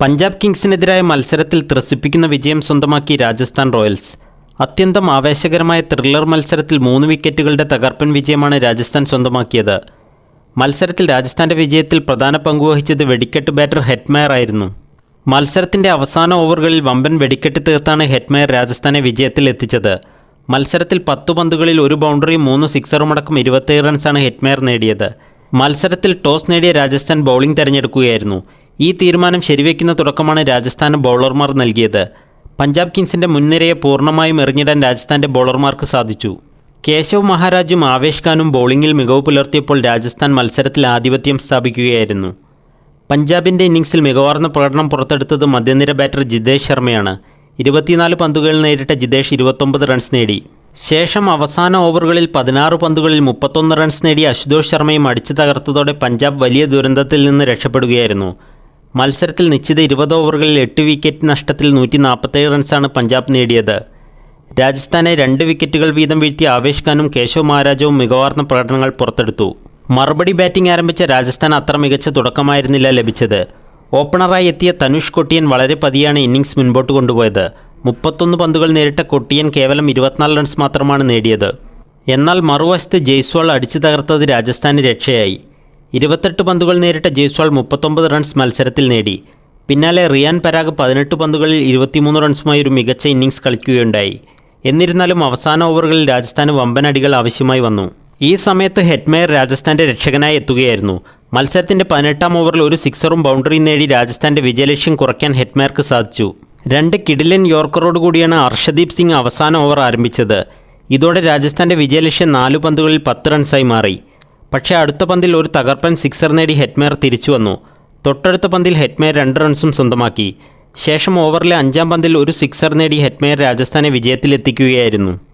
പഞ്ചാബ് കിങ്സിനെതിരായ മത്സരത്തിൽ ത്രസിപ്പിക്കുന്ന വിജയം സ്വന്തമാക്കി രാജസ്ഥാൻ റോയൽസ്. അത്യന്തം ആവേശകരമായ ത്രില്ലർ മത്സരത്തിൽ മൂന്ന് വിക്കറ്റുകളുടെ തകർപ്പൻ വിജയമാണ് രാജസ്ഥാൻ സ്വന്തമാക്കിയത്. മത്സരത്തിൽ രാജസ്ഥാന്റെ വിജയത്തിൽ പ്രധാന പങ്കുവഹിച്ചത് വെടിക്കെട്ട് ബാറ്റർ ഹെറ്റ്മയർ ആയിരുന്നു. മത്സരത്തിന്റെ അവസാന ഓവറുകളിൽ വമ്പൻ വെടിക്കെട്ട് തീർത്താണ് ഹെറ്റ്മയർ രാജസ്ഥാനെ വിജയത്തിൽ എത്തിച്ചത്. മത്സരത്തിൽ പത്തു പന്തുകളിൽ ഒരു ബൗണ്ടറിയും മൂന്ന് സിക്സറുമടക്കം ഇരുപത്തേഴ് റൺസാണ് ഹെറ്റ്മയർ നേടിയത്. മത്സരത്തിൽ ടോസ് നേടിയ രാജസ്ഥാൻ ബൗളിംഗ് തിരഞ്ഞെടുക്കുകയായിരുന്നു. ഈ തീരുമാനം ശരിവെക്കുന്ന തുടക്കമാണ് രാജസ്ഥാൻ ബൗളർമാർ നൽകിയത്. പഞ്ചാബ് കിങ്സിന്റെ മുൻനിരയെ പൂർണമായും എറിഞ്ഞിടാൻ രാജസ്ഥാന്റെ ബൗളർമാർക്ക് സാധിച്ചു. കേശവ് മഹാരാജും ആവേശ് ഖാനും ബൗളിംഗിൽ മികവ് പുലർത്തിയപ്പോൾ രാജസ്ഥാൻ മത്സരത്തിൽ ആധിപത്യം സ്ഥാപിക്കുകയായിരുന്നു. പഞ്ചാബിന്റെ ഇന്നിംഗ്സിൽ മികവാർന്ന പ്രകടനം പുറത്തെടുത്തത് മധ്യനിര ബാറ്റർ ജിതേഷ് ശർമ്മയാണ്. ഇരുപത്തിനാല് പന്തുകളിൽ നേരിട്ട ജിതേഷ് ഇരുപത്തൊമ്പത് റൺസ് നേടി. ശേഷം അവസാന ഓവറുകളിൽ പതിനാറ് പന്തുകളിൽ മുപ്പത്തൊന്ന് റൺസ് നേടി അശുതോഷ് ശർമ്മയും അടിച്ചു തകർത്തതോടെ പഞ്ചാബ് വലിയ ദുരന്തത്തിൽ നിന്ന് രക്ഷപ്പെടുകയായിരുന്നു. മത്സരത്തിൽ നിശ്ചിത ഇരുപത് ഓവറുകളിൽ എട്ട് വിക്കറ്റ് നഷ്ടത്തിൽ നൂറ്റി നാൽപ്പത്തേഴ് റൺസാണ് പഞ്ചാബ് നേടിയത്. രാജസ്ഥാനെ രണ്ട് വിക്കറ്റുകൾ വീതം വീഴ്ത്തിയ ആവേശ് ഖാനും കേശവ് മഹാരാജവും മികവാർന്ന പ്രകടനങ്ങൾ പുറത്തെടുത്തു. മറുപടി ബാറ്റിംഗ് ആരംഭിച്ച രാജസ്ഥാൻ അത്ര മികച്ച തുടക്കമായിരുന്നില്ല ലഭിച്ചത്. ഓപ്പണറായി എത്തിയ തനുഷ് കൊട്ടിയൻ വളരെ പതിയാണ് ഇന്നിംഗ്സ് മുൻപോട്ട് കൊണ്ടുപോയത്. മുപ്പത്തൊന്ന് പന്തുകൾ നേരിട്ട കൊട്ടിയൻ കേവലം ഇരുപത്തിനാല് റൺസ് മാത്രമാണ് നേടിയത്. എന്നാൽ മറുവശത്ത് ജയ്സ്വാൾ അടിച്ചു തകർത്തത് രാജസ്ഥാന് രക്ഷയായി. ഇരുപത്തെട്ട് പന്തുകൾ നേരിട്ട ജയ്സ്വാൾ മുപ്പത്തൊമ്പത് റൺസ് മത്സരത്തിൽ നേടി. പിന്നാലെ റിയാൻ പരാഗ് പതിനെട്ട് പന്തുകളിൽ ഇരുപത്തിമൂന്ന് റൺസുമായി ഒരു മികച്ച ഇന്നിംഗ്സ് കളിക്കുകയുണ്ടായി. എന്നിരുന്നാലും അവസാന ഓവറുകളിൽ രാജസ്ഥാന് വമ്പനടികൾ ആവശ്യമായി വന്നു. ഈ സമയത്ത് ഹെറ്റ്മെയർ രാജസ്ഥാന്റെ രക്ഷകനായി എത്തുകയായിരുന്നു. മത്സരത്തിന്റെ പതിനെട്ടാം ഓവറിൽ ഒരു സിക്സറും ബൗണ്ടറിയും നേടി രാജസ്ഥാന്റെ വിജയലക്ഷ്യം കുറയ്ക്കാൻ ഹെറ്റ്മെയർക്ക് സാധിച്ചു. രണ്ട് കിഡിലൻ യോർക്കറോട് കൂടിയാണ് അർഷദീപ് സിംഗ് അവസാന ഓവർ ആരംഭിച്ചത്. ഇതോടെ രാജസ്ഥാന്റെ വിജയലക്ഷ്യം നാല് പന്തുകളിൽ പത്ത് റൺസായി മാറി. പക്ഷേ അടുത്ത പന്തിൽ ഒരു തകർപ്പൻ സിക്സർ നേടി ഹെറ്റ്മെയർ തിരിച്ചു വന്നു. തൊട്ടടുത്ത പന്തിൽ ഹെറ്റ്മെയർ രണ്ട് റൺസും സ്വന്തമാക്കി. ശേഷം ഓവറിലെ അഞ്ചാം പന്തിൽ ഒരു സിക്സർ നേടി ഹെറ്റ്മെയർ രാജസ്ഥാനെ വിജയത്തിലെത്തിക്കുകയായിരുന്നു.